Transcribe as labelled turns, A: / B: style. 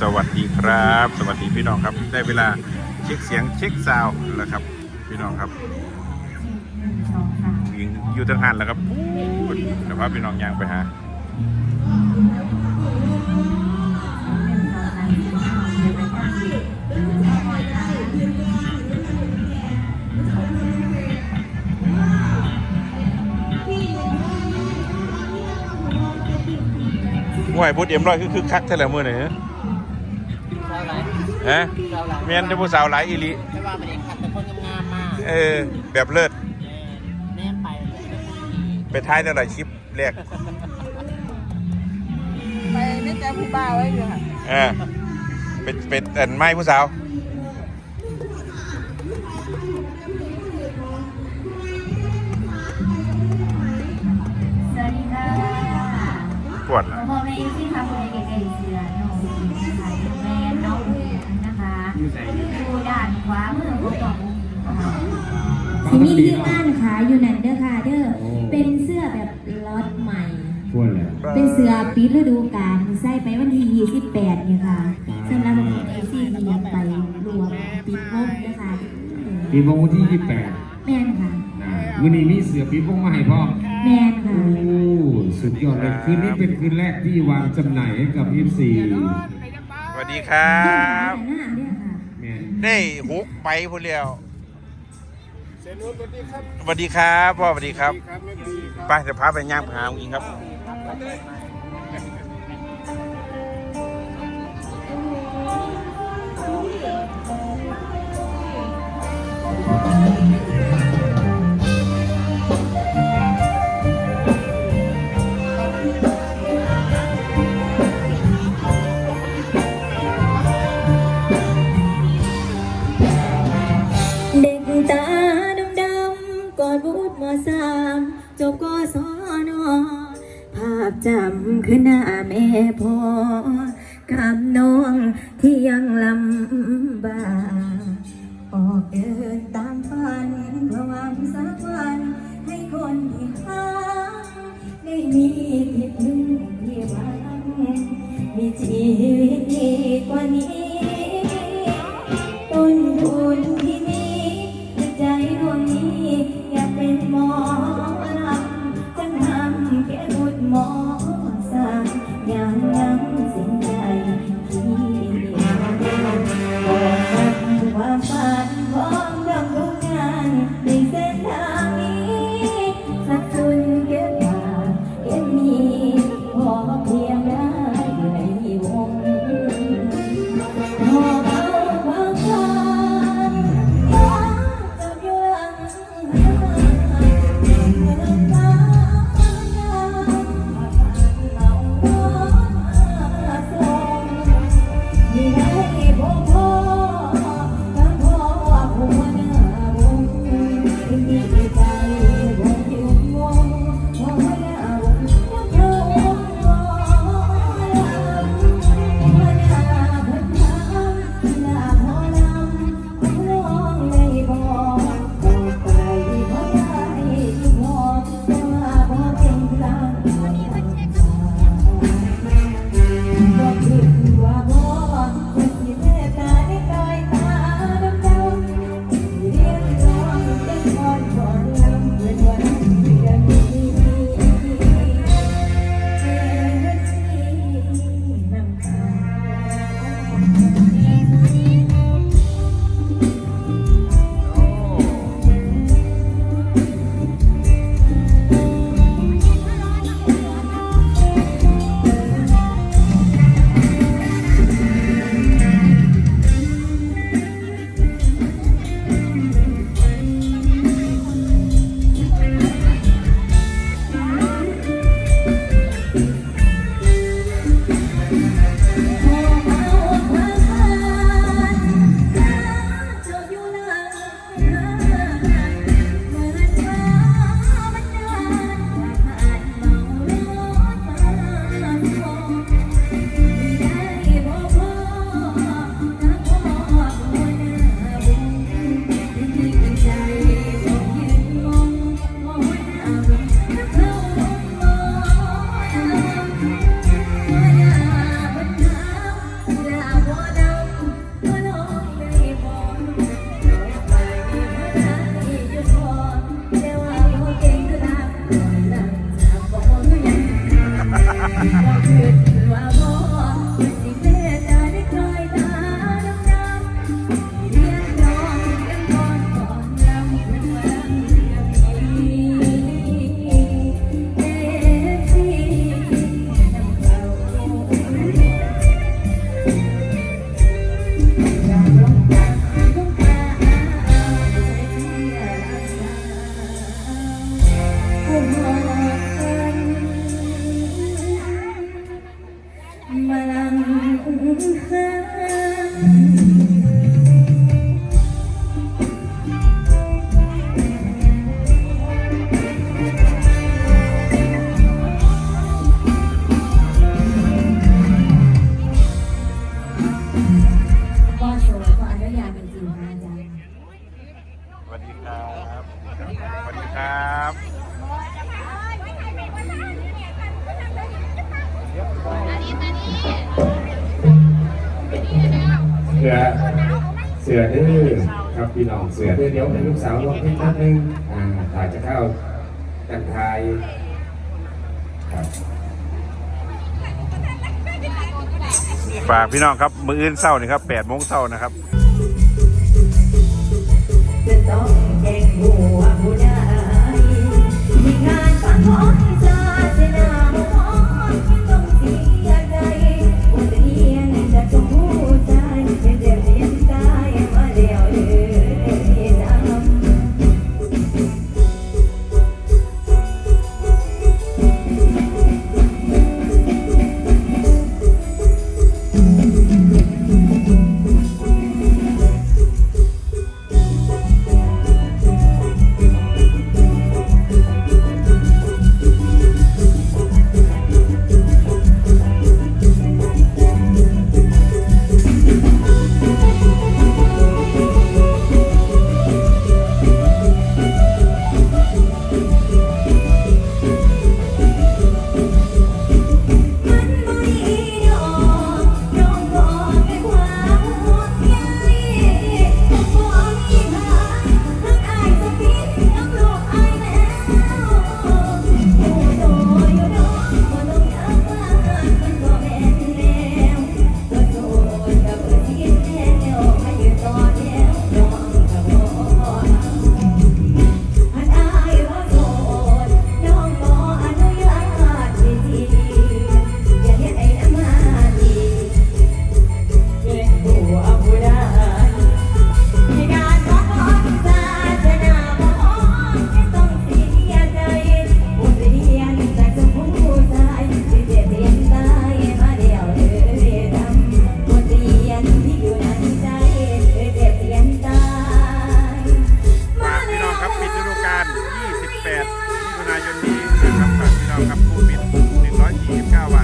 A: สวัสดีครับ สวัสดีพี่น้องครับได้เวลาเช็คเสียงเช็คซาวด์แล้วครับ พี่น้องครับยิงอยู่ทั้งหันแล้วครับพูดนะครับพี่น้องยางไปหาห่วยพูดเอ็มร้อยคือคือคักเท่าไหร่เมือไหนฮะ
B: เท่าไหร่
A: ฮะ
B: เท่าไหร่
A: เมียนจะผู้สาวหลายอีหลี
B: ไม่ว่ามันเองคัดแต่คนงามๆมาก
A: เออ แบบเลิศ
B: แนมไปแล้วก็จะพูดดี
A: ไปท้ายเท่าไหร่คลิปแรก
C: ไปไม่เจอผู้บ่าวไว้อยู่ค่ะ
A: เออเป็นเป็นอันไม้ผู้สาว
D: สวัสดีค่ะ
A: ปวด
D: พ่อพ่อ สิมีที่บ้านขายอยู่นั่นเด้อค่ะเด้อ เป็นเสื้อแบบล็อตใหม่
E: ทั่วเลย
D: เป็นเสื้อปิดฤดูกาลใส่ไปวันที่ 28นี่ค่ะสำหรับผมเอซี่ที่ยังไปรวมปิดวงนะคะ
E: ปีพงวันที่
D: แม่นค่ะ
E: 28นะวันนี้มีเสือปีพงมาให้พ่อ
D: แม่นค่ะ
E: โอ้สุดยอดเลยคืนนี้เป็นคืนแรกที่วางจำหน่ายให้กับ F4
A: สวัสดีครับ
D: หน้าเนี่ยค่ะ
E: แม่น
A: ได้ฮุกไปพูดเรียวสวัสดีครับพ่อสวัสดีครับไปเดี๋ยวพาไปย่างหาองค์อิงครับ
D: จำคือหน้าแม่พ่อกับน้องที่ยังลำบากออกเดินตามฝันเพื่อหวังสักวัน ให้คนที่ท้าได้มีผิด หา
F: สื
A: อเสือดื้อครับพี่น้องเสือดื้อเดี๋ยวให้ลูกสาวลองพิมพ์นิดนึงอ่าถ่ายจะเข้ากันทายครับ
F: ฝากพี่น้องครับมืออื่นเศร้านี่ครับ8โมงเศร้านะครับ
D: จะต้องแจ้งหัว 129บาท